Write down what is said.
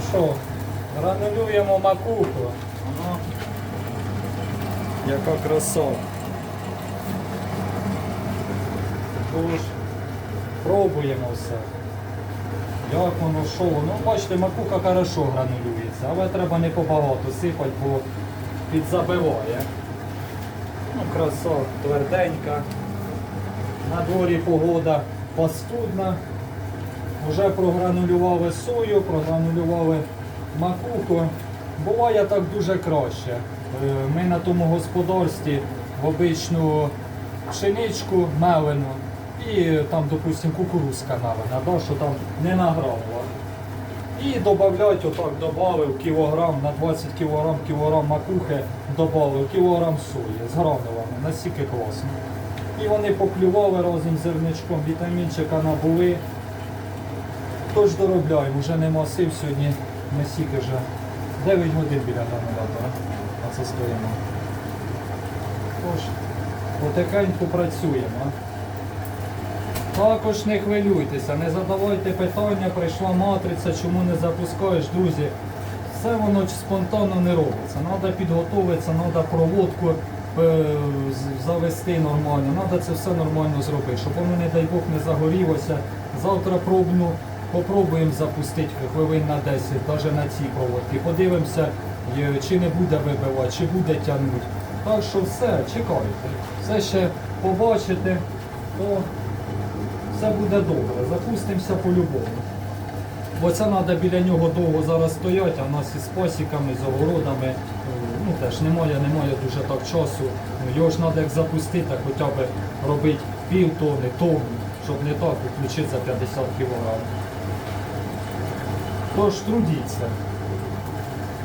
Ну що, гранулюємо макуху. Ага. Яка краса. Тож, пробуємо все. Як воно, що? Ну, бачите, макуха хорошо гранулюється, але треба не побагато сипати, бо підзабиває. Ну, краса тверденька. На дворі погода пастудна. Вже програнулювали сою, програнулювали макуху. Буває так дуже краще. Е, Ми на тому господарстві в обичну пшеничку мелену і там, допустимо, кукурузка мелена, да, що там не награла. І додавлять, отак додав кілограм на 20 кілограм, кілограм макухи, додав кілограм сої з гранулами, настільки класно. І вони поплювали разом з зерничком, вітамінчика набули. Тож доробляємо, вже нема сил сьогодні, ми стільки вже 9 годин біля гранулятора. А це стоїмо. Тож, потихеньку працюємо. Також не хвилюйтеся, не задавайте питання, прийшла матриця, чому не запускаєш, друзі. Все воно спонтанно не робиться. Треба підготуватися, треба проводку е, завести нормально, треба це все нормально зробити, щоб воно, не дай Бог, не загорілося. Завтра пробну, попробуємо запустити хвилин на 10, навіть на цій проводці. Подивимося, е, чи не буде вибивати, чи буде тягнути. Так що все, чекайте. Все ще побачите, то все буде добре. Запустимося по-любому. Бо це треба біля нього довго зараз стоять, а в нас із пасіками, з огородами, е, ну теж немає, немає дуже так часу. Ну, Його ж треба як запустити, хоча б робити пів тони, тонну, щоб не так включити за 50 кг. Тож трудіться.